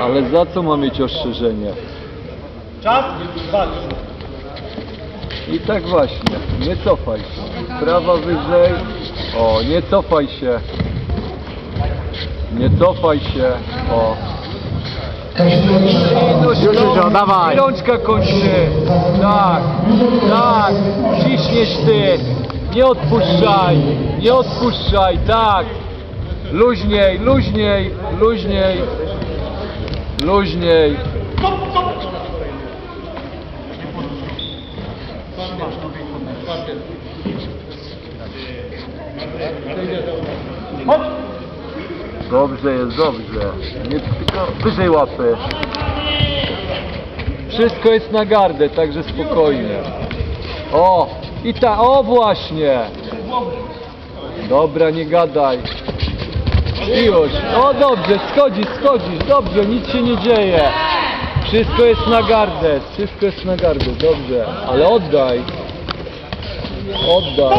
Ale za co ma mieć ostrzeżenie? Czas? Walcz. I tak właśnie, nie cofaj się. Prawa wyżej. O, nie cofaj się. Nie cofaj się. O. Już, już, dawaj. Rączka kończy. Tak, tak. Ciśniesz ty. Nie odpuszczaj. Nie odpuszczaj. Tak. Luźniej, luźniej, luźniej. Luźniej. Dobrze jest, dobrze. Nie tylko wyżej łapy. Wszystko jest na gardę, także spokojnie. O, i ta, o właśnie. Dobra, nie gadaj. Już. O dobrze, schodzisz, schodzisz, dobrze, nic się nie dzieje. Wszystko jest na gardę, wszystko jest na gardę, dobrze. Ale oddaj. Oddaj.